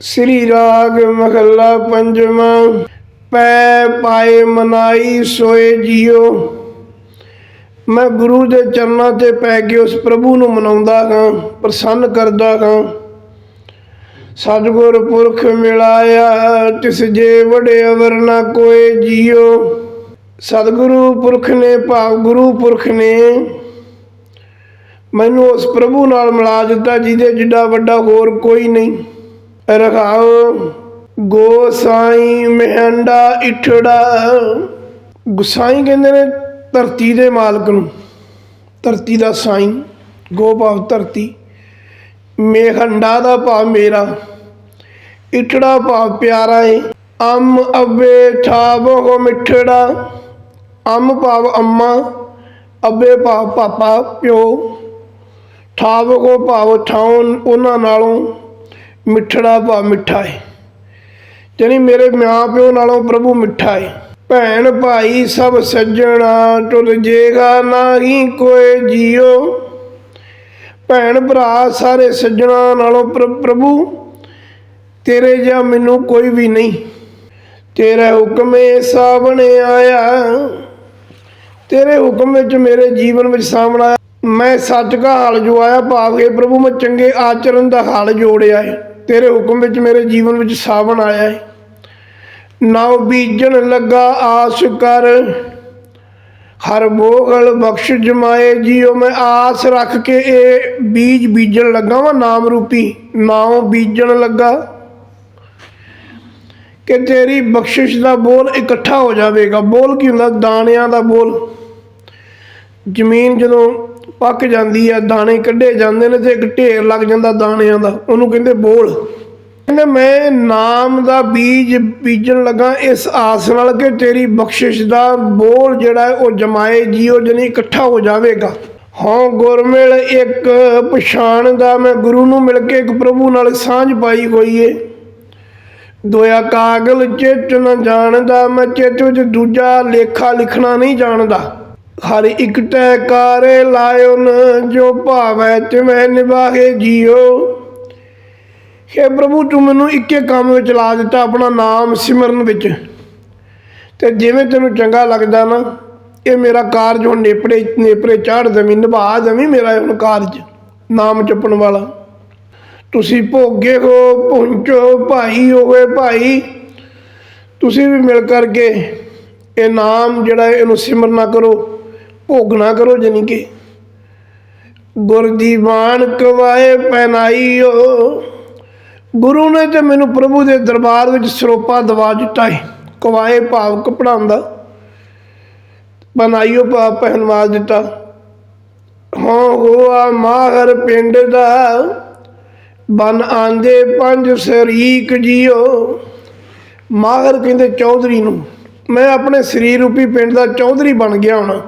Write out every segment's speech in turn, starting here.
ਸ੍ਰੀ ਰਾਗ ਮਹੱਲਾ ਪੰਜਵਾਂ, ਪੈ ਪਾਏ ਮਨਾਈ ਸੋਏ ਜੀਓ। ਮੈਂ ਗੁਰੂ ਦੇ ਚਰਨਾਂ ਤੇ ਪੈ ਕੇ ਉਸ ਪ੍ਰਭੂ ਨੂੰ ਮਨਾਉਂਦਾ ਹਾਂ, ਪ੍ਰਸੰਨ ਕਰਦਾ ਹਾਂ। ਸਤਿਗੁਰ ਪੁਰਖ ਮਿਲਾਇਆ, ਤਿਸ ਜੇ ਵਡੇ ਅਵਰ ਨਾ ਕੋਏ ਜੀਓ। ਸਤਿਗੁਰੂ ਪੁਰਖ ਨੇ ਭਾਵ ਗੁਰੂ ਪੁਰਖ ਨੇ। ਮੈਨੂੰ ਉਸ ਪ੍ਰਭੂ ਨਾਲ ਮਿਲਾ ਦਿੱਤਾ, ਜਿਹਦੇ ਜਿੱਡਾ ਵੱਡਾ ਹੋਰ ਕੋਈ ਨਹੀਂ। ਰਖਾਓ ਗੋਸਾਈ ਮਹਿੰਡਾ ਇਠੜਾ। ਗੁਸਾਈ ਕਹਿੰਦੇ ਨੇ ਧਰਤੀ ਦੇ ਮਾਲਕ ਨੂੰ। ਧਰਤੀ ਦਾ ਸਾਈਂ, ਗੋ ਭਾਵ ਧਰਤੀ। ਮੇਹੰਡਾ ਦਾ ਭਾਵ ਮੇਰਾ। ਇਠੜਾ ਭਾਵ ਪਿਆਰਾ ਏ। ਅੰਮ ਅਬੇ ਠਾਵੋ ਮਿੱਠੜਾ। ਅੰਮ ਭਾਵ ਅੰਮਾ, ਅਬੇ ਭਾਵ ਪਾਪਾ ਪਿਓ। ਠਾਵੋ ਭਾਵ ਠਾਉਣ ਉਹਨਾਂ ਨਾਲੋਂ। ਮਿੱਠੜਾ ਭਾਵ ਮਿੱਠਾ ਹੈ ਜਾਣੀ ਮੇਰੇ ਮਾਂ ਪਿਓ ਨਾਲੋਂ ਪ੍ਰਭੂ ਮਿੱਠਾ ਹੈ ਭੈਣ ਭਾਈ ਸਭ ਸੱਜਣਾ, ਟੁੱਲ ਜੇਗਾ ਨਾਹੀ ਕੋਈ ਜੀਓ। ਭੈਣ ਭਰਾ ਸਾਰੇ ਸੱਜਣਾ ਨਾਲੋਂ ਪ੍ਰਭੂ, ਤੇਰੇ ਜਾਂ ਮੈਨੂੰ ਕੋਈ ਵੀ ਨਹੀਂ। ਤੇਰਾ ਹੁਕਮ ਏ ਬਣਿਆ ਆਇਆ। ਤੇਰੇ ਹੁਕਮ ਵਿੱਚ ਮੇਰੇ ਜੀਵਨ ਵਿੱਚ ਸਾਹਮਣਾ ਆਇਆ। ਮੈਂ ਸੱਚ ਦਾ ਹਾਲ ਜੋ ਆਇਆ ਭਾਵ ਕੇ ਪ੍ਰਭੂ ਮੈਂ ਚੰਗੇ ਆਚਰਨ ਦਾ ਹਾਲ ਜੋੜਿਆ ਹੈ ਤੇਰੇ ਹੁਕਮ ਵਿੱਚ ਮੇਰੇ ਜੀਵਨ ਵਿੱਚ ਸਾਵਣ ਆਇਆ ਹੈ ਨਾਉ ਬੀਜਣ ਲੱਗਾ ਆਸ ਕਰ। ਹਰ ਬੋਗਲ ਬਖਸ਼ ਜਮਾਏ ਜੀਓ, ਮੈਂ ਆਸ ਰੱਖ ਕੇ ਇਹ ਬੀਜ ਬੀਜਣ ਲੱਗਾ ਵਾ ਨਾਮ ਰੂਪੀ। ਨਾਉ ਬੀਜਣ ਲੱਗਾ ਕਿ ਤੇਰੀ ਬਖਸ਼ਿਸ਼ ਦਾ ਬੋਲ ਇਕੱਠਾ ਹੋ ਜਾਵੇਗਾ। ਬੋਲ ਕੀ ਹੁੰਦਾ? ਦਾਣਿਆਂ ਦਾ ਬੋਲ। ਜ਼ਮੀਨ ਜਦੋਂ ਪੱਕ ਜਾਂਦੀ ਹੈ ਦਾਣੇ ਕੱਢੇ ਜਾਂਦੇ ਨੇ ਤੇ ਇੱਕ ਢੇਰ ਲੱਗ ਜਾਂਦਾ ਦਾਣਿਆਂ ਦਾ। ਉਹਨੂੰ ਕਹਿੰਦੇ ਬੋਲ। ਕਹਿੰਦੇ ਮੈਂ ਨਾਮ ਦਾ ਬੀਜ ਬੀਜਣ ਲੱਗਾ, ਇਸ ਆਸ ਨਾਲ ਕਿ ਤੇਰੀ ਬਖਸ਼ਿਸ਼ ਦਾ ਬੋਲ ਜਿਹੜਾ ਉਹ ਜਮਾਏ ਜੀਓ ਜਣੀ ਇਕੱਠਾ ਹੋ ਜਾਵੇਗਾ। ਹਾਂ, ਗੁਰਮਿਲ, ਇੱਕ ਪਛਾਣ ਦਾ ਮੈਂ ਗੁਰੂ ਨੂੰ ਮਿਲ ਕੇ ਇੱਕ ਪ੍ਰਭੂ ਨਾਲ ਸਾਂਝ ਪਾਈ ਹੋਈ ਏ। ਦੋਇਆ ਕਾਗਲ ਚਿੱਤ ਨਾ ਜਾਣਦਾ, ਮੈਂ ਚਿੱਤ ਵਿੱਚ ਦੂਜਾ ਲੇਖਾ ਲਿਖਣਾ ਨਹੀਂ ਜਾਣਦਾ। ਹਰ ਇੱਕ ਟੈ ਕਾਰੇ ਲਾਇਓ ਨ, ਜੋ ਭਾਵੈ ਤੇ ਮੈਂ ਜੀਓ। ਹੇ ਪ੍ਰਭੂ, ਤੂੰ ਮੈਨੂੰ ਇੱਕੇ ਕੰਮ ਵਿੱਚ ਲਾ ਦਿੱਤਾ, ਆਪਣਾ ਨਾਮ ਸਿਮਰਨ ਵਿੱਚ। ਤੇ ਜਿਵੇਂ ਤੈਨੂੰ ਚੰਗਾ ਲੱਗਦਾ ਨਾ, ਇਹ ਮੇਰਾ ਕਾਰਜ ਹੁਣ ਨੇਪਰੇ ਨੇਪਰੇ ਚਾੜ ਦੇਵੀਂ, ਨਿਭਾ ਦੇਵੀਂ ਮੇਰਾ ਹੁਣ ਕਾਰਜ, ਨਾਮ ਜਪਣ ਵਾਲਾ। ਤੁਸੀਂ ਭੋਗੇ ਹੋ, ਪਹੁੰਚੋ, ਭਾਈ ਹੋਵੇ ਭਾਈ। ਤੁਸੀਂ ਵੀ ਮਿਲ ਕਰਕੇ ਇਹ ਨਾਮ ਜਿਹੜਾ ਇਹਨੂੰ ਸਿਮਰਨਾ ਕਰੋ। ਭੋਗਣਾ ਕਰੋ ਜਾਣੀ ਕਿ। ਗੁਰ ਦੀਵਾਨ ਕਵਾਏ ਪਹਿਨਾਈਓ ਗੁਰੂ ਨੇ ਤੇ ਮੈਨੂੰ ਪ੍ਰਭੂ ਦੇ ਦਰਬਾਰ ਵਿੱਚ ਸਰੋਪਾ ਦਵਾ ਦਿੱਤਾ ਹੈ ਕਵਾਏ ਭਾਵ ਕਪੜਾਉਂਦਾ ਬਣਾਈਓ ਭਾਵ ਪਹਿਨਵਾ ਦਿੱਤਾ। ਹਾਂ ਹੋਆ ਮਾਹਰ ਪਿੰਡ ਦਾ। ਬਨ ਆਂਦੇ ਪੰਜ ਸਰੀਕ ਜੀਓ। ਮਾਹਰ ਕਹਿੰਦੇ ਚੌਧਰੀ ਨੂੰ। ਮੈਂ ਆਪਣੇ ਸਰੀਰ ਰੂਪੀ ਪਿੰਡ ਦਾ ਚੌਧਰੀ ਬਣ ਗਿਆ ਹੁਣ।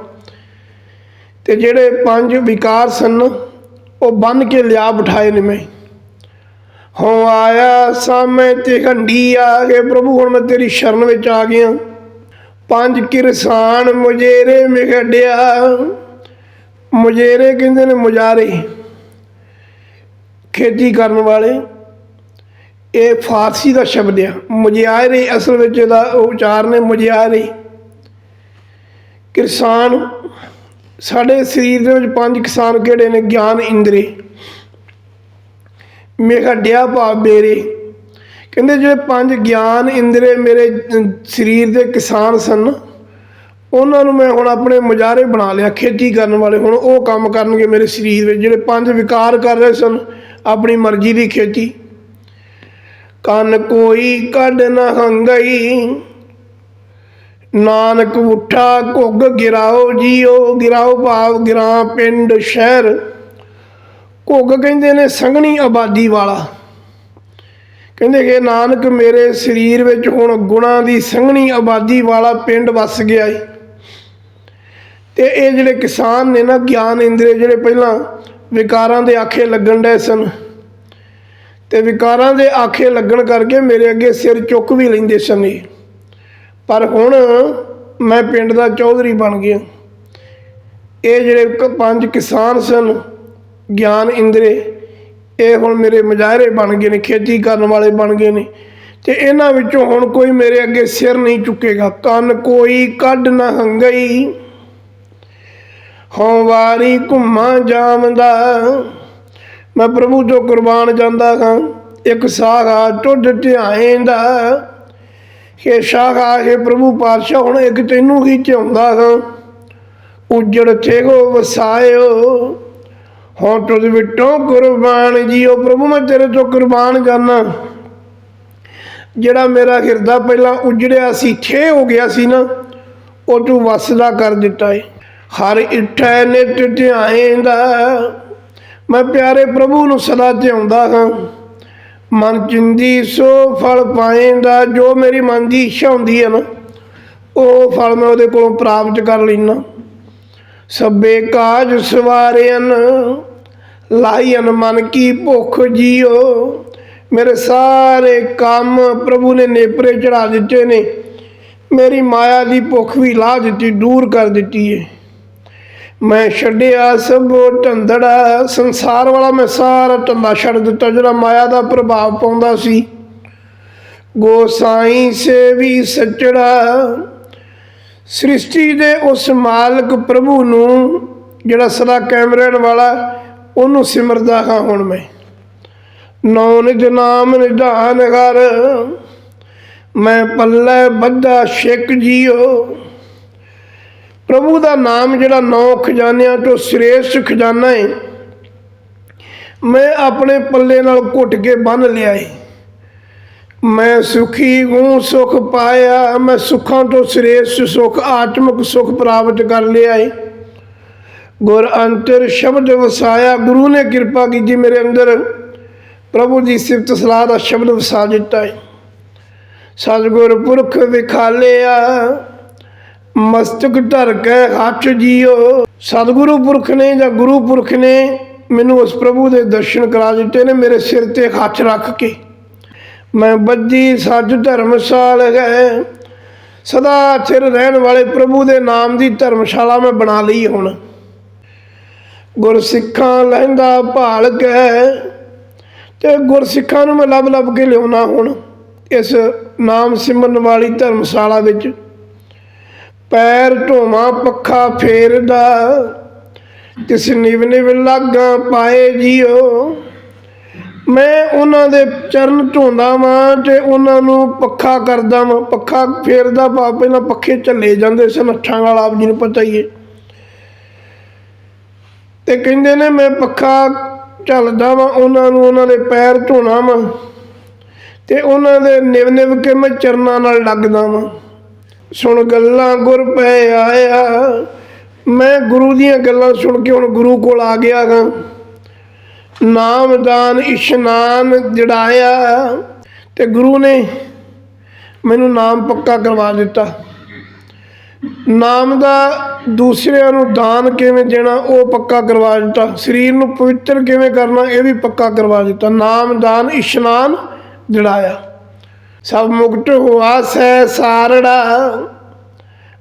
ਤੇ ਜਿਹੜੇ ਪੰਜ ਵਿਕਾਰ ਸਨ, ਉਹ ਬੰਨ ਕੇ ਲਿਆ ਬਿਠਾਏ ਨੇ ਮੈਂ। ਹੋ ਆਇਆ ਸਾਹਮਣੇ ਤੇ ਹੰਡੀ ਆ ਕੇ, ਪ੍ਰਭੂ, ਹੁਣ ਮੈਂ ਤੇਰੀ ਸ਼ਰਨ ਵਿੱਚ ਆ ਗਿਆ। ਪੰਜ ਕਿਰਸਾਨ ਮੁਜੇਰੇ ਮਿਖੜਿਆ ਮੁਜੇਰੇ ਕਹਿੰਦੇ ਨੇ ਮੁਜਾਰੇ। ਖੇਤੀ ਕਰਨ ਵਾਲੇ, ਇਹ ਫਾਰਸੀ ਦਾ ਸ਼ਬਦ ਆ। ਮੁਜਿਆਰੇ ਅਸਲ ਵਿੱਚ ਇਹਦਾ ਉਚਾਰ ਨੇ ਮੁਜਿਆਰੇ ਕਿਰਸਾਨ ਸਾਡੇ ਸਰੀਰ ਦੇ ਵਿੱਚ ਪੰਜ ਕਿਸਾਨ ਕਿਹੜੇ ਨੇ? ਗਿਆਨ ਇੰਦਰੀ। ਡਿਆ ਭਾਵ ਮੇਰੇ ਕਹਿੰਦੇ ਜਿਹੜੇ ਪੰਜ ਗਿਆਨ ਇੰਦਰੇ ਮੇਰੇ ਸਰੀਰ ਦੇ ਕਿਸਾਨ ਸਨ, ਉਹਨਾਂ ਨੂੰ ਮੈਂ ਹੁਣ ਆਪਣੇ ਮੁਜਾਰੇ ਬਣਾ ਲਿਆ, ਖੇਤੀ ਕਰਨ ਵਾਲੇ। ਹੁਣ ਉਹ ਕੰਮ ਕਰਨਗੇ ਮੇਰੇ ਸਰੀਰ ਵਿੱਚ, ਜਿਹੜੇ ਪੰਜ ਵਿਕਾਰ ਕਰ ਰਹੇ ਸਨ, ਆਪਣੀ ਮਰਜ਼ੀ ਦੀ ਖੇਤੀ। ਕੰਨ ਕੋਈ ਕੱਢ ਨਾ ਹੰਗਈ ਨਾਨਕ ਉਠਾ, ਘੁੱਗ ਗਿਰਾਓ ਜੀਓ, ਗਿਰਾਓ ਭਾਵ ਗਿਰਾਂ ਪਿੰਡ ਸ਼ਹਿਰ। ਘੁੱਗ ਕਹਿੰਦੇ ਨੇ, ਸੰਘਣੀ ਆਬਾਦੀ ਵਾਲਾ। ਕਹਿੰਦੇ ਕਿ ਨਾਨਕ ਮੇਰੇ ਸਰੀਰ ਵਿੱਚ ਹੁਣ ਗੁਣਾ ਦੀ ਸੰਘਣੀ ਆਬਾਦੀ ਵਾਲਾ ਪਿੰਡ ਵਸ ਗਿਆ ਏ। ਤੇ ਇਹ ਜਿਹੜੇ ਕਿਸਾਨ ਨੇ ਨਾ, ਗਿਆਨ ਇੰਦਰੀ ਜਿਹੜੇ ਪਹਿਲਾਂ ਵਿਕਾਰਾਂ ਦੇ ਆਖੇ ਲੱਗਣ ਡਏ ਸਨ, ਤੇ ਵਿਕਾਰਾਂ ਦੇ ਆਖੇ ਲੱਗਣ ਕਰਕੇ ਮੇਰੇ ਅੱਗੇ ਸਿਰ ਚੁੱਕ ਵੀ ਲੈਂਦੇ ਸਨ ਇਹ। ਪਰ ਹੁਣ ਮੈਂ ਪਿੰਡ ਦਾ ਚੌਧਰੀ ਬਣ ਗਿਆ। ਇਹ ਜਿਹੜੇ ਪੰਜ ਕਿਸਾਨ ਸਨ, ਗਿਆਨ ਇੰਦਰੇ, ਇਹ ਹੁਣ ਮੇਰੇ ਮੁਜ਼ਾਹਰੇ ਬਣ ਗਏ ਨੇ, ਖੇਤੀ ਕਰਨ ਵਾਲੇ ਬਣ ਗਏ ਨੇ। ਤੇ ਇਹਨਾਂ ਵਿੱਚੋਂ ਹੁਣ ਕੋਈ ਮੇਰੇ ਅੱਗੇ ਸਿਰ ਨਹੀਂ ਚੁੱਕੇਗਾ। ਕੰਨ ਕੋਈ ਕੱਢ ਨਾ ਹੰਗਈ। ਹਉ ਵਾਰੀ ਘੁੰਮਾ ਜਾਵਦਾ। ਮੈਂ ਪ੍ਰਭੂ ਤੋਂ ਕੁਰਬਾਨ ਜਾਂਦਾ ਹਾਂ। ਇੱਕ ਸਾਗਾ ਟੁੱਟ ਧਿਆਏਂਦਾ। ਕਿ ਖਾ ਕੇ ਪ੍ਰਭੂ ਪਾਤਸ਼ਾਹ ਹੁਣ ਇੱਕ ਤੈਨੂੰ ਕੀ ਚਾਹੁੰਦਾ ਹਾਂ ਉਜੜ ਥੇਗੋ ਵਸਾਇਓ। ਹੁਣ ਤੁਝ ਵਿਟੋਂ ਕੁਰਬਾਨ ਜੀਓ। ਪ੍ਰਭੂ, ਮੈਂ ਤੇਰੇ ਤੋਂ ਕੁਰਬਾਨ ਕਰਨਾ। ਜਿਹੜਾ ਮੇਰਾ ਹਿਰਦਾ ਪਹਿਲਾਂ ਉਜੜਿਆ ਸੀ, ਛੇ ਹੋ ਗਿਆ ਸੀ ਨਾ, ਉਹ ਤੂੰ ਵਸਦਾ ਕਰ ਦਿੱਤਾ ਏ। ਹਰ ਇੱਠੈ ਨਿਤ ਧਿਆਏਂਦਾ। ਮੈਂ ਪਿਆਰੇ ਪ੍ਰਭੂ ਨੂੰ ਸਦਾ ਧਿਆਉਂਦਾ ਹਾਂ ਮਨ ਚਿੰਦੀ ਸੋ ਫਲ ਪਾਏਂਦਾ, ਜੋ ਮੇਰੀ ਮਨ ਦੀ ਇੱਛਾ ਹੁੰਦੀ ਹੈ ਨਾ, ਉਹ ਫਲ ਮੈਂ ਉਹਦੇ ਕੋਲੋਂ ਪ੍ਰਾਪਤ ਕਰ ਲੈਣਾ ਸਭੇ ਕਾਜ ਸਵਾਰਿਆਨ ਲਾਈਨ ਮਨ ਕੀ ਭੁੱਖ ਜੀਓ। ਮੇਰੇ ਸਾਰੇ ਕੰਮ ਪ੍ਰਭੂ ਨੇ ਨੇਪਰੇ ਚੜਾ ਦਿੱਤੇ ਨੇ, ਮੇਰੀ ਮਾਇਆ ਦੀ ਭੁੱਖ ਵੀ ਲਾਹ ਦਿੱਤੀ, ਦੂਰ ਕਰ ਦਿੱਤੀ ਏ। ਮੈਂ ਛੱਡਿਆ ਸਭ ਢੰਦੜਾ, ਸੰਸਾਰ ਵਾਲਾ ਮੈਂ ਸਾਰਾ ਢੰਦਾ ਛੱਡ ਦਿੱਤਾ, ਜਿਹੜਾ ਮਾਇਆ ਦਾ ਪ੍ਰਭਾਵ ਪਾਉਂਦਾ ਸੀ। ਗੋਸਾਈ ਸੇ ਵੀ ਸੱਚੜਾ ਸ੍ਰਿਸ਼ਟੀ ਦੇ ਉਸ ਮਾਲਕ ਪ੍ਰਭੂ ਨੂੰ, ਜਿਹੜਾ ਸਦਾ ਕਾਇਮ ਰਹਿਣ ਵਾਲਾ, ਉਹਨੂੰ ਸਿਮਰਦਾ ਹਾਂ ਹੁਣ ਮੈਂ। ਨੌ ਨਿਜ ਨਾਮ ਨਿਧਾਨ ਕਰ ਮੈਂ ਪੱਲੇ ਬੱਧਾ ਸ਼ਿਕ ਜੀਓ। ਪ੍ਰਭੂ ਦਾ ਨਾਮ ਜਿਹੜਾ ਨੌ ਖਜ਼ਾਨਿਆਂ ਤੋਂ ਸ੍ਰੇਸ਼ਟ ਖਜ਼ਾਨਾ ਹੈ ਮੈਂ ਆਪਣੇ ਪੱਲੇ ਨਾਲ ਘੁੱਟ ਕੇ ਬੰਨ ਲਿਆ ਏ। ਮੈਂ ਸੁਖੀ ਹੂੰ, ਸੁਖ ਪਾਇਆ, ਮੈਂ ਸੁੱਖਾਂ ਤੋਂ ਸ੍ਰੇਸ਼ਟ ਸੁਖ, ਆਤਮਿਕ ਸੁਖ ਪ੍ਰਾਪਤ ਕਰ ਲਿਆ ਏ। ਗੁਰ ਅੰਤਰ ਸ਼ਬਦ ਵਸਾਇਆ, ਗੁਰੂ ਨੇ ਕਿਰਪਾ ਕੀਤੀ ਮੇਰੇ ਅੰਦਰ। ਪ੍ਰਭੂ ਦੀ ਸਿਫਤ ਸਲਾਹ ਦਾ ਸ਼ਬਦ ਵਸਾ ਦਿੱਤਾ ਏ। ਸਤਿਗੁਰ ਪੁਰਖ ਵਿਖਾਲਿਆ ਮਸਤਕ ਧਰ ਕੇ ਹੱਥ ਜੀਓ। ਸਤਿਗੁਰੂ ਪੁਰਖ ਨੇ ਜਾਂ ਗੁਰੂ ਪੁਰਖ ਨੇ ਮੈਨੂੰ ਉਸ ਪ੍ਰਭੂ ਦੇ ਦਰਸ਼ਨ ਕਰਾ ਦਿੱਤੇ ਨੇ, ਮੇਰੇ ਸਿਰ ਤੇ ਹੱਥ ਰੱਖ ਕੇ। ਮੈਂ ਬੱਜੀ ਸੱਜ ਧਰਮਸਾਲ ਹੈ। ਸਦਾ ਚਿਰ ਰਹਿਣ ਵਾਲੇ ਪ੍ਰਭੂ ਦੇ ਨਾਮ ਦੀ ਧਰਮਸ਼ਾਲਾ ਮੈਂ ਬਣਾ ਲਈ ਹੁਣ। ਗੁਰਸਿੱਖਾਂ ਲਹਿੰਦਾ ਭਾਲ ਕੇ ਤੇ ਗੁਰਸਿੱਖਾਂ ਨੂੰ ਮੈਂ ਲੱਭ ਲੱਭ ਕੇ ਲਿਆਉਣਾ ਹੁਣ, ਇਸ ਨਾਮ ਸਿਮਰਨ ਵਾਲੀ ਧਰਮਸ਼ਾਲਾ ਵਿੱਚ। ਪੈਰ ਢੋਵਾਂ ਪੱਖਾ ਫੇਰਦਾ, ਤਿਸ ਨਿਵ ਨਿਵ ਲਾਗਾ ਪਾਏ ਜੀਓ। ਮੈਂ ਉਹਨਾਂ ਦੇ ਚਰਨ ਧੋਂਦਾ ਵਾਂ ਤੇ ਉਹਨਾਂ ਨੂੰ ਪੱਖਾ ਕਰਦਾ ਵਾਂ। ਪੱਖਾ ਫੇਰਦਾ ਪਾ ਪਹਿਲਾਂ ਪੱਖੇ ਝੱਲੇ ਜਾਂਦੇ ਸਨ ਅੱਠਾਂ ਨਾਲ ਆਪ ਜੀ ਨੂੰ ਪਤਾ ਹੀ ਹੈ। ਤੇ ਕਹਿੰਦੇ ਨੇ, ਮੈਂ ਪੱਖਾ ਝੱਲਦਾ ਵਾਂ, ਉਹਨਾਂ ਨੂੰ ਉਹਨਾਂ ਦੇ ਪੈਰ ਧੋਣਾ ਵਾਂ ਤੇ ਉਹਨਾਂ ਦੇ ਨਿਵ ਨਿਵ ਕੇ ਮੈਂ ਚਰਨਾਂ ਨਾਲ ਲੱਗਦਾ ਵਾਂ। ਸੁਣ ਗੱਲਾਂ ਗੁਰ ਪੈ ਆਇਆ। ਮੈਂ ਗੁਰੂ ਦੀਆਂ ਗੱਲਾਂ ਸੁਣ ਕੇ ਹੁਣ ਗੁਰੂ ਕੋਲ ਆ ਗਿਆ ਗਾ ਨਾਮਦਾਨ ਇਸ਼ਨਾਨ ਜੜਾਇਆ। ਤੇ ਗੁਰੂ ਨੇ ਮੈਨੂੰ ਨਾਮ ਪੱਕਾ ਕਰਵਾ ਦਿੱਤਾ। ਨਾਮ ਦਾ ਦੂਸਰਿਆਂ ਨੂੰ ਦਾਨ ਕਿਵੇਂ ਦੇਣਾ, ਉਹ ਪੱਕਾ ਕਰਵਾ ਦਿੱਤਾ। ਸਰੀਰ ਨੂੰ ਪਵਿੱਤਰ ਕਿਵੇਂ ਕਰਨਾ, ਇਹ ਵੀ ਪੱਕਾ ਕਰਵਾ ਦਿੱਤਾ। ਨਾਮ ਦਾਨ ਇਸ਼ਨਾਨ ਜੜਾਇਆ। ਸਭ ਮੁਕਤ ਹੋਆ ਸੈ ਸਾਰੜਾ।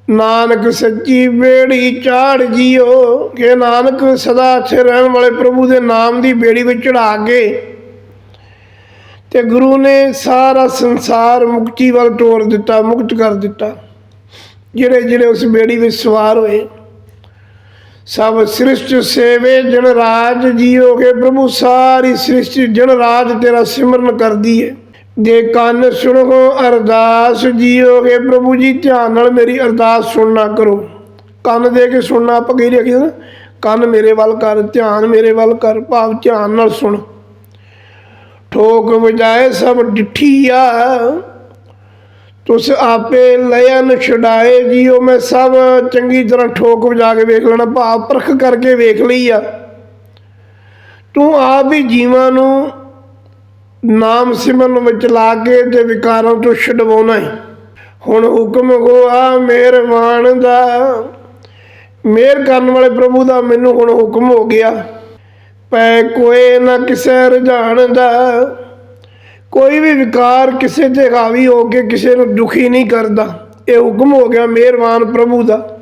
ਨਾਨਕ ਸੱਚੀ ਬੇੜੀ ਚਾੜ ਜੀਓ। ਕਿ ਨਾਨਕ ਸਦਾ ਅੱਛੇ ਰਹਿਣ ਵਾਲੇ ਪ੍ਰਭੂ ਦੇ ਨਾਮ ਦੀ ਬੇੜੀ ਵਿੱਚ ਚੜਾ ਕੇ ਤੇ ਗੁਰੂ ਨੇ ਸਾਰਾ ਸੰਸਾਰ ਮੁਕਤੀ ਵੱਲ ਤੋਰ ਦਿੱਤਾ, ਮੁਕਤ ਕਰ ਦਿੱਤਾ। ਜਿਹੜੇ ਜਿਹੜੇ ਉਸ ਬੇੜੀ ਵਿੱਚ ਸਵਾਰ ਹੋਏ, ਸਭ ਸ੍ਰਿਸ਼ਟ ਸੇਵੇ ਜਨ ਰਾਜ ਜੀਓਗੇ ਪ੍ਰਭੂ ਸਾਰੀ ਸ੍ਰਿਸ਼ਟੀ ਜਨ ਰਾਜ ਤੇਰਾ ਸਿਮਰਨ ਕਰਦੀ ਹੈ ਦੇ ਕੰਨ ਸੁਣੋ ਅਰਦਾਸ ਜੀਓਗੇ ਪ੍ਰਭੂ ਜੀ, ਧਿਆਨ ਨਾਲ ਮੇਰੀ ਅਰਦਾਸ ਸੁਣਨਾ ਕਰੋ। ਕੰਨ ਦੇ ਕੇ ਸੁਣਨਾ ਆਪਾਂ ਕਹੀ ਰੱਖੀ ਨਾ? ਕੰਨ ਮੇਰੇ ਵੱਲ ਕਰ, ਧਿਆਨ ਮੇਰੇ ਵੱਲ ਕਰ, ਭਾਵ ਧਿਆਨ ਨਾਲ ਸੁਣ। ਠੋਕ ਵਜਾਏ ਸਭ ਡਿਠੀਆ। ਤੁਸ ਆਪੇ ਲਯਨ ਛਡਾਏ ਜੀਓ, ਮੈਂ ਸਭ ਚੰਗੀ ਤਰ੍ਹਾਂ ਠੋਕ ਵਜਾ ਕੇ ਵੇਖ ਲੈਣਾ, ਭਾਵ ਪਰਖ ਕਰਕੇ ਵੇਖ ਲਈ ਆ। ਤੂੰ ਆਪ ਹੀ ਜੀਵਾਂ ਨੂੰ ਨਾਮ ਸਿਮਰਨ ਵਿੱਚ ਲਾ ਕੇ ਤੇ ਵਿਕਾਰਾਂ ਤੋਂ ਛਡਵਾਉਣਾ ਹੈ। ਹੁਣ ਹੁਕਮ ਹੋਆ ਮਿਹਰਬਾਨ ਦਾ। ਮਿਹਰ ਕਰਨ ਵਾਲੇ ਪ੍ਰਭੂ ਦਾ ਮੈਨੂੰ ਹੁਣ ਹੁਕਮ ਹੋ ਗਿਆ। ਪੈ ਕੋਈ ਨਾ ਕਿਸੇ ਰਝਾਣ ਦਾ। ਕੋਈ ਵੀ ਵਿਕਾਰ ਕਿਸੇ ਤੇ ਹਾਵੀ ਹੋ ਕੇ ਕਿਸੇ ਨੂੰ ਦੁਖੀ ਨਹੀਂ ਕਰਦਾ। ਇਹ ਹੁਕਮ ਹੋ ਗਿਆ ਮਿਹਰਬਾਨ ਪ੍ਰਭੂ ਦਾ।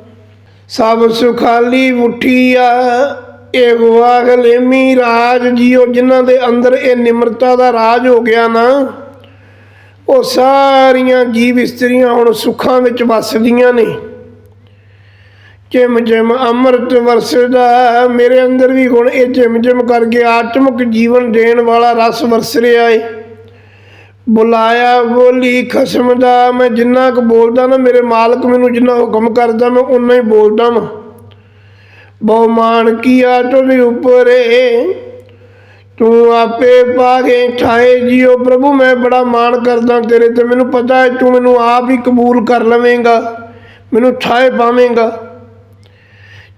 ਸਭ ਸੁਖਾਲੀ ਉਠੀਆ ਇਹ ਹੁਆ ਗਲੇਮੀ ਰਾਜ ਜੀਓ, ਜਿਨ੍ਹਾਂ ਦੇ ਅੰਦਰ ਇਹ ਨਿਮਰਤਾ ਦਾ ਰਾਜ ਹੋ ਗਿਆ ਨਾ, ਉਹ ਸਾਰੀਆਂ ਜੀਵ ਇਸਤਰੀਆਂ ਹੁਣ ਸੁੱਖਾਂ ਵਿੱਚ ਵੱਸਦੀਆਂ ਨੇ। ਜਿਮ ਜਿਮ ਅੰਮ੍ਰਿਤ ਵਰਸਦਾ, ਮੇਰੇ ਅੰਦਰ ਵੀ ਹੁਣ ਇਹ ਜਿਮ ਜਿਮ ਕਰਕੇ ਆਤਮਿਕ ਜੀਵਨ ਦੇਣ ਵਾਲਾ ਰਸ ਵਰਸ ਰਿਹਾ ਏ। ਬੁਲਾਇਆ ਬੋਲੀ, ਖਸਮ ਦਾ, ਮੈਂ ਜਿੰਨਾ ਕੁ ਬੋਲਦਾ ਨਾ, ਮੇਰੇ ਮਾਲਕ ਮੈਨੂੰ ਜਿੰਨਾ ਹੁਕਮ ਕਰਦਾ, ਮੈਂ ਉਨਾ ਹੀ ਬੋਲਦਾ ਵਾਂ। ਬਹੁ ਮਾਨ ਕੀਆ ਤੁਝ ਉਪਰੇ। ਤੂੰ ਆਪੇ ਪਾਗੇ ਠਾਏ ਜੀਓ ਪ੍ਰਭੂ, ਮੈਂ ਬੜਾ ਮਾਣ ਕਰਦਾ ਤੇਰੇ ਤੇ। ਮੈਨੂੰ ਪਤਾ ਹੈ ਤੂੰ ਮੈਨੂੰ ਆਪ ਹੀ ਕਬੂਲ ਕਰ ਲਵੇਂਗਾ, ਮੈਨੂੰ ਠਾਏ ਪਾਵੇਂਗਾ।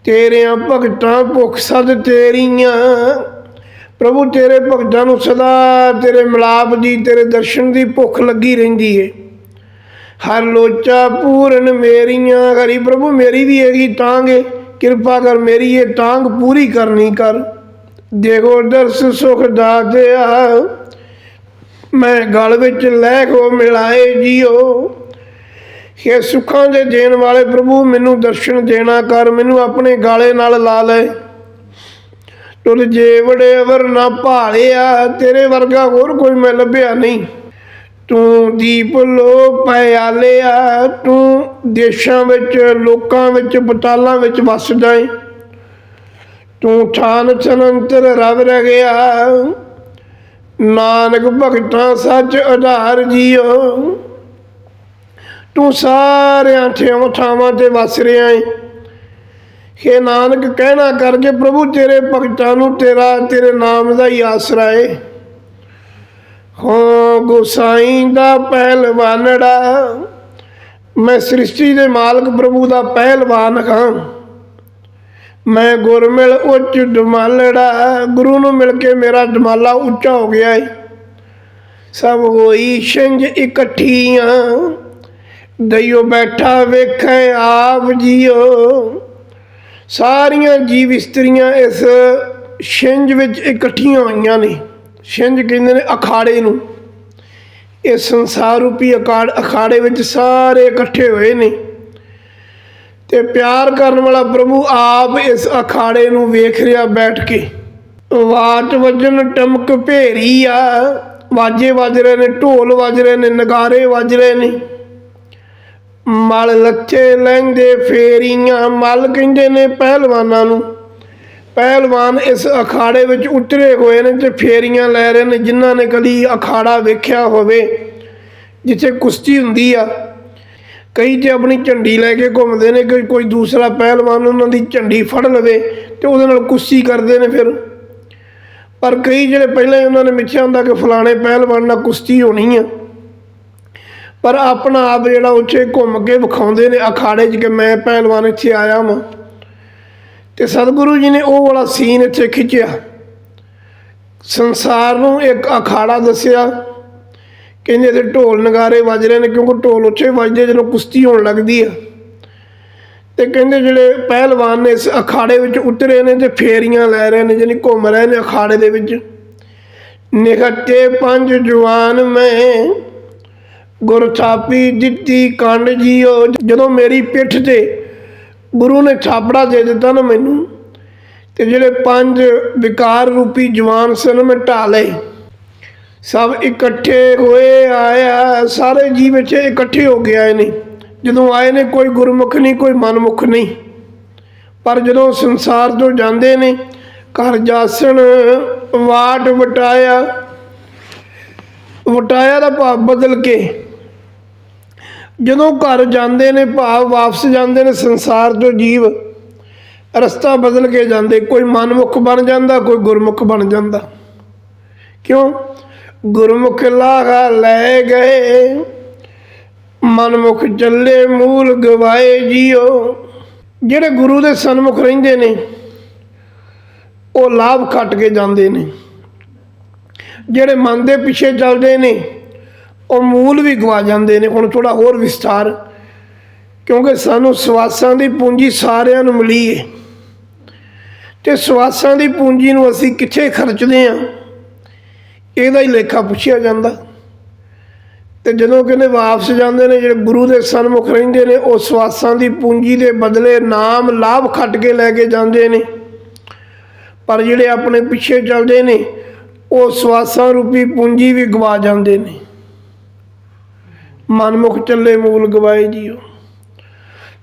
ਤੇਰਿਆਂ ਭਗਤਾਂ ਭੁੱਖ ਸਦ ਤੇਰੀਆਂ। ਪ੍ਰਭੂ, ਤੇਰੇ ਭਗਤਾਂ ਨੂੰ ਸਦਾ ਤੇਰੇ ਮਿਲਾਪ ਦੀ, ਤੇਰੇ ਦਰਸ਼ਨ ਦੀ ਭੁੱਖ ਲੱਗੀ ਰਹਿੰਦੀ ਏ। ਹਰ ਲੋਚਾ ਪੂਰਨ ਮੇਰੀਆਂ। ਹਰੀ ਪ੍ਰਭੂ, ਮੇਰੀ ਵੀ ਹੈਗੀ ਤਾਂਗ ਏ ਕਿਰਪਾ ਕਰ ਮੇਰੀ ਇਹ ਤਾਂਗ ਪੂਰੀ ਕਰਨੀ ਕਰ। ਦੇਖੋ ਦਰਸ ਸੁਖ ਦਾਤਿਆ ਮੈਂ ਗਲ ਵਿੱਚ ਲੈ ਕੋ ਮਿਲਾਏ ਜੀਓ। ਕਿ ਸੁੱਖਾਂ ਦੇ ਦੇਣ ਵਾਲੇ ਪ੍ਰਭੂ ਮੈਨੂੰ ਦਰਸ਼ਨ ਦੇਣਾ ਕਰ, ਮੈਨੂੰ ਆਪਣੇ ਗਾਲੇ ਨਾਲ ਲਾ ਲੈ। ਤੁਰ ਜੇਵੜੇ ਅਵਰ ਨਾ ਭਾਲਿਆ, ਤੇਰੇ ਵਰਗਾ ਹੋਰ ਕੋਈ ਮੈਂ ਲੱਭਿਆ ਨਹੀਂ। ਤੂੰ ਦੀਪ ਲੋ ਪਿਆਲਿਆ ਤੂੰ ਦੇਸ਼ਾਂ ਵਿੱਚ, ਲੋਕਾਂ ਵਿੱਚ, ਬਟਾਲਾਂ ਵਿੱਚ ਵੱਸਦਾ ਏ। ਤੂੰ ਥਾਨ ਚਨੰਤਰ ਰਵ ਰਗਿਆ ਨਾਨਕ ਭਗਤਾਂ ਸੱਚ ਆਧਾਰ ਜੀਓ। ਤੂੰ ਸਾਰਿਆਂ ਥਿਉ ਥਾਵਾਂ ਤੇ ਵਸ ਰਿਹਾ ਏ। ਹੇ ਨਾਨਕ, ਕਹਿਣਾ ਕਰਕੇ ਪ੍ਰਭੂ ਤੇਰੇ ਭਗਤਾਂ ਨੂੰ ਤੇਰਾ, ਤੇਰੇ ਨਾਮ ਦਾ ਹੀ ਆਸਰਾ ਏ। ਹੋ ਗੁਸਾਈ ਦਾ ਪਹਿਲਵਾਨੜਾ। ਮੈਂ ਸ੍ਰਿਸ਼ਟੀ ਦੇ ਮਾਲਕ ਪ੍ਰਭੂ ਦਾ ਪਹਿਲਵਾਨ ਹਾਂ। ਮੈਂ ਗੁਰਮਿਲ ਉੱਚ ਡਮਾਲੜਾ। ਗੁਰੂ ਨੂੰ ਮਿਲ ਕੇ ਮੇਰਾ ਡਮਾਲਾ ਉੱਚਾ ਹੋ ਗਿਆ ਏ। ਸਭ ਹੋਈ ਛਿੰਝ ਇਕੱਠੀਆਂ। ਦਈਓ ਬੈਠਾ ਵੇਖੈ ਆਪ ਜੀਓ। ਸਾਰੀਆਂ ਜੀਵ ਇਸਤਰੀਆਂ ਇਸ ਛਿੰਝ ਵਿੱਚ ਇਕੱਠੀਆਂ ਹੋਈਆਂ ਨੇ। ਛਿੰਝ ਕਹਿੰਦੇ ਨੇ ਅਖਾੜੇ ਨੂੰ। ਇਹ ਸੰਸਾਰ ਰੂਪੀ ਅਕਾੜ ਅਖਾੜੇ ਵਿੱਚ ਸਾਰੇ ਇਕੱਠੇ ਹੋਏ ਨੇ। ਤੇ ਪਿਆਰ ਕਰਨ ਵਾਲਾ ਪ੍ਰਭੂ ਆਪ ਇਸ ਅਖਾੜੇ ਨੂੰ ਵੇਖ ਰਿਹਾ ਬੈਠ ਕੇ। ਵਾਟ ਵਜਨ ਟਮਕ ਭੇਰੀ ਆ। ਵਾਜੇ ਵੱਜ ਰਹੇ ਨੇ, ਢੋਲ ਵੱਜ ਰਹੇ ਨੇ, ਨਗਾਰੇ ਵੱਜ ਰਹੇ ਨੇ। ਮਲ ਲੱਥੇ ਲੈਂਦੇ ਫੇਰੀਆਂ, ਮਲ ਕਹਿੰਦੇ ਨੇ ਪਹਿਲਵਾਨਾਂ ਨੂੰ। ਪਹਿਲਵਾਨ ਇਸ ਅਖਾੜੇ ਵਿੱਚ ਉਤਰੇ ਹੋਏ ਨੇ ਤੇ ਫੇਰੀਆਂ ਲੈ ਰਹੇ ਨੇ, ਜਿਨ੍ਹਾਂ ਨੇ ਕਦੀ ਅਖਾੜਾ ਵੇਖਿਆ ਹੋਵੇ, ਜਿੱਥੇ ਕੁਸ਼ਤੀ ਹੁੰਦੀ ਆ। ਕਈ ਜੇ ਆਪਣੀ ਝੰਡੀ ਲੈ ਕੇ ਘੁੰਮਦੇ ਨੇ ਕੋਈ ਕੋਈ ਦੂਸਰਾ ਪਹਿਲਵਾਨ ਉਹਨਾਂ ਦੀ ਝੰਡੀ ਫੜ ਲਵੇ ਤੇ ਉਹਦੇ ਨਾਲ ਕੁਸ਼ਤੀ ਕਰਦੇ ਨੇ ਫਿਰ। ਪਰ ਕਈ ਜਿਹੜੇ ਪਹਿਲਾਂ ਹੀ ਉਹਨਾਂ ਨੇ ਮਿੱਥਿਆ ਹੁੰਦਾ ਕਿ ਫਲਾਣੇ ਪਹਿਲਵਾਨ ਨਾਲ ਕੁਸ਼ਤੀ ਹੋਣੀ ਆ। ਪਰ ਆਪਣਾ ਆਪ ਜਿਹੜਾ ਉੱਥੇ ਘੁੰਮ ਕੇ ਵਿਖਾਉਂਦੇ ਨੇ ਅਖਾੜੇ 'ਚ ਕਿ ਮੈਂ ਪਹਿਲਵਾਨ ਇੱਥੇ ਆਇਆ ਵਾਂ। ਤੇ ਸਤਿਗੁਰੂ ਜੀ ਨੇ ਉਹ ਵਾਲਾ ਸੀਨ ਇੱਥੇ ਖਿੱਚਿਆ। ਸੰਸਾਰ ਨੂੰ ਇੱਕ ਅਖਾੜਾ ਦੱਸਿਆ। ਕਹਿੰਦੇ ਇਹਦੇ ਢੋਲ ਨਗਾਰੇ ਵੱਜ ਰਹੇ ਨੇ ਕਿਉਂਕਿ ਢੋਲ ਉੱਥੇ ਵੱਜਦੇ ਜਦੋਂ ਕੁਸ਼ਤੀ ਹੋਣ ਲੱਗਦੀ ਆ। ਤੇ ਕਹਿੰਦੇ ਜਿਹੜੇ ਪਹਿਲਵਾਨ ਨੇ ਇਸ ਅਖਾੜੇ ਵਿੱਚ ਉਤਰੇ ਨੇ ਤੇ ਫੇਰੀਆਂ ਲੈ ਰਹੇ ਨੇ, ਜਾਣੀ ਘੁੰਮ ਰਹੇ ਨੇ ਅਖਾੜੇ ਦੇ ਵਿੱਚ। ਨਿਖੱਟੇ ਪੰਜ ਜਵਾਨ ਮੈਂ ਗੁਰ ਥਾਪੀ ਦਿੱਤੀ, ਕੰਡ ਜੀਓ, ਜਦੋਂ ਮੇਰੀ ਪਿੱਠ ਤੇ ਗੁਰੂ ਨੇ ਛਾਪੜਾ ਦੇ ਦਿੱਤਾ ਨਾ ਮੈਨੂੰ ਤੇ ਜਿਹੜੇ ਪੰਜ ਵਿਕਾਰ ਰੂਪੀ ਜਵਾਨ ਸਨ ਮੈਂ ਢਾ ਲਏ ਸਭ ਇਕੱਠੇ ਹੋਏ ਆਇਆ, ਸਾਰੇ ਜੀਵ ਵਿੱਚ ਇਕੱਠੇ ਹੋ ਕੇ ਆਏ ਨੇ। ਜਦੋਂ ਆਏ ਨੇ ਕੋਈ ਗੁਰਮੁਖ ਨਹੀਂ, ਕੋਈ ਮਨਮੁਖ ਨਹੀਂ। ਪਰ ਜਦੋਂ ਸੰਸਾਰ ਤੋਂ ਜਾਂਦੇ ਨੇ, ਘਰ ਜਾਸਣ ਵਾਟ ਵਟਾਇਆ ਵਟਾਇਆ ਦਾ ਭਾਵ ਬਦਲ ਕੇ ਜਦੋਂ ਘਰ ਜਾਂਦੇ ਨੇ, ਭਾਵ ਵਾਪਸ ਜਾਂਦੇ ਨੇ, ਸੰਸਾਰ ਤੋਂ ਜੀਵ ਰਸਤਾ ਬਦਲ ਕੇ ਜਾਂਦੇ। ਕੋਈ ਮਨਮੁਖ ਬਣ ਜਾਂਦਾ, ਕੋਈ ਗੁਰਮੁਖ ਬਣ ਜਾਂਦਾ। ਕਿਉਂ? ਗੁਰਮੁਖ ਲਾਗਾ ਲੈ ਗਏ, ਮਨਮੁਖ ਚੱਲੇ ਮੂਲ ਗਵਾਏ ਜੀਓ। ਜਿਹੜੇ ਗੁਰੂ ਦੇ ਸਨਮੁਖ ਰਹਿੰਦੇ ਨੇ, ਉਹ ਲਾਭ ਖੱਟ ਕੇ ਜਾਂਦੇ ਨੇ। ਜਿਹੜੇ ਮਨ ਦੇ ਪਿੱਛੇ ਚੱਲਦੇ ਨੇ ਉਹ ਮੂਲ ਵੀ ਗਵਾ ਜਾਂਦੇ ਨੇ, ਹੁਣ ਥੋੜਾ ਹੋਰ ਵਿਸਥਾਰ। ਕਿਉਂਕਿ ਸਾਨੂੰ ਸਵਾਸਾਂ ਦੀ ਪੂੰਜੀ ਸਾਰਿਆਂ ਨੂੰ ਮਿਲੀ ਏ। ਤੇ ਸਵਾਸਾਂ ਦੀ ਪੂੰਜੀ ਨੂੰ ਅਸੀਂ ਕਿੱਥੇ ਖਰਚਦੇ ਆ? ਇਹਦਾ ਹੀ ਲੇਖਾ ਪੁੱਛਿਆ ਜਾਂਦਾ। ਤੇ ਜਦੋਂ ਕਹਿੰਦੇ ਵਾਪਸ ਜਾਂਦੇ ਨੇ, ਜਿਹੜੇ ਗੁਰੂ ਦੇ ਸਨਮੁਖ ਰਹਿੰਦੇ ਨੇ, ਉਹ ਸਵਾਸਾਂ ਦੀ ਪੂੰਜੀ ਦੇ ਬਦਲੇ ਨਾਮ, ਲਾਭ ਖੱਟ ਕੇ ਲੈ ਕੇ ਜਾਂਦੇ ਨੇ। ਪਰ ਜਿਹੜੇ ਆਪਣੇ ਪਿੱਛੇ ਚੱਲਦੇ ਨੇ, ਉਹ ਸਵਾਸਾਂ ਰੂਪੀ ਪੂੰਜੀ ਵੀ ਗਵਾ ਜਾਂਦੇ ਨੇ। ਮਨਮੁਖ ਚੱਲੇ ਮੂਲ ਗਵਾਏ ਜੀਓ।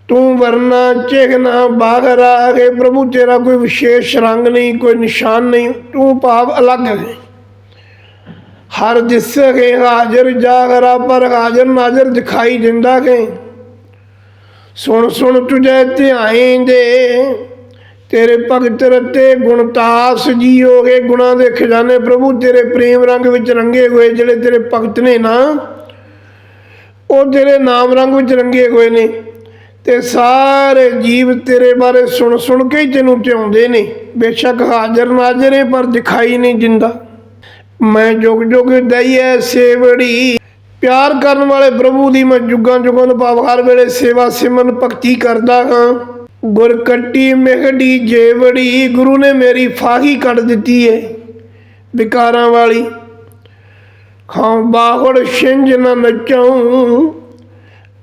ਤੂੰ ਵਰਨਾ ਚਿਹਨਾ ਬਾਗਰਾ ਹੈ ਪ੍ਰਭੂ ਤੇਰਾ ਕੋਈ ਵਿਸ਼ੇਸ਼ ਰੰਗ ਨਹੀਂ, ਕੋਈ ਨਿਸ਼ਾਨ ਨਹੀਂ, ਤੂੰ ਭਾਵ ਅਲੱਗ ਹੈ। ਹਰ ਦਿਸ ਕੇ ਹਾਜ਼ਰ ਜਾਗਰਾ ਪਰ ਹਾਜ਼ਰ ਨਾਜ਼ਰ ਦਿਖਾਈ ਦਿੰਦਾ ਕਿ ਸੁਣ ਸੁਣ ਤੁਝੇ ਧਿਆਏ ਦੇ, ਤੇਰੇ ਭਗਤ ਰਤੇ ਗੁਣਤਾਸ ਜੀ ਜੀਓਗੇ ਗੁਣਾ ਦੇ ਖਜ਼ਾਨੇ ਪ੍ਰਭੂ ਤੇਰੇ ਪ੍ਰੇਮ ਰੰਗ ਵਿੱਚ ਰੰਗੇ ਹੋਏ, ਜਿਹੜੇ ਤੇਰੇ ਭਗਤ ਨੇ ਨਾ ਉਹ ਤੇਰੇ ਨਾਮ ਰੰਗ ਵਿੱਚ ਰੰਗੇ ਹੋਏ ਨੇ ਤੇ ਸਾਰੇ ਜੀਵ ਤੇਰੇ ਬਾਰੇ ਸੁਣ ਸੁਣ ਕੇ ਹੀ ਤੈਨੂੰ ਧਿਆਉਂਦੇ ਨੇ। ਬੇਸ਼ੱਕ ਹਾਜ਼ਰ ਨਾਜ਼ਰ ਹੈ, ਪਰ ਦਿਖਾਈ ਨਹੀਂ ਦਿੰਦਾ। ਮੈਂ ਜੁਗ ਜੁਗ ਦਈਏ ਸੇਵੜੀ। ਪਿਆਰ ਕਰਨ ਵਾਲੇ ਪ੍ਰਭੂ ਦੀ ਮੈਂ ਜੁਗਾਂ ਜੁਗਾਂ ਨੂੰ ਭਾਵ ਹਰ ਵੇਲੇ ਸੇਵਾ ਸਿਮਨ ਭਗਤੀ ਕਰਦਾ ਹਾਂ। ਗੁਰ ਕੱਟੀ ਮਿਹੜੀ ਜੇਵੜੀ, ਗੁਰੂ ਨੇ ਮੇਰੀ ਫਾਹੀ ਕੱਢ ਦਿੱਤੀ ਏ। ਵਿਕਾਰਾਂ ਵਾਲੀ ਖਾਂ ਬਾਹੜ ਛਿੰਝ ਨਾ ਨਚਾਉ।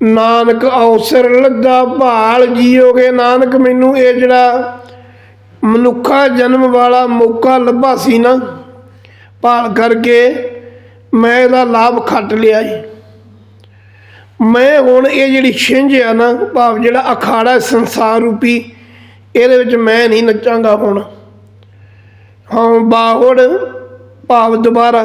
ਨਾਨਕ ਅਵਸਰ ਲੱਗਾ ਭਾਲ ਜੀਓਗੇ ਨਾਨਕ ਮੈਨੂੰ ਇਹ ਜਿਹੜਾ ਮਨੁੱਖਾ ਜਨਮ ਵਾਲਾ ਮੌਕਾ ਲੱਭਾ ਸੀ ਨਾ, ਭਾਲ ਕਰਕੇ ਮੈਂ ਇਹਦਾ ਲਾਭ ਖੱਟ ਲਿਆ ਏ ਮੈਂ ਹੁਣ ਇਹ ਜਿਹੜੀ ਛਿੰਝ ਆ ਨਾ, ਭਾਵ ਜਿਹੜਾ ਅਖਾੜਾ ਸੰਸਾਰ ਰੂਪੀ, ਇਹਦੇ ਵਿੱਚ ਮੈਂ ਨਹੀਂ ਨੱਚਾਂਗਾ ਹੁਣ। ਹਾਂ ਬਾਹੜ ਭਾਵ ਦੁਬਾਰਾ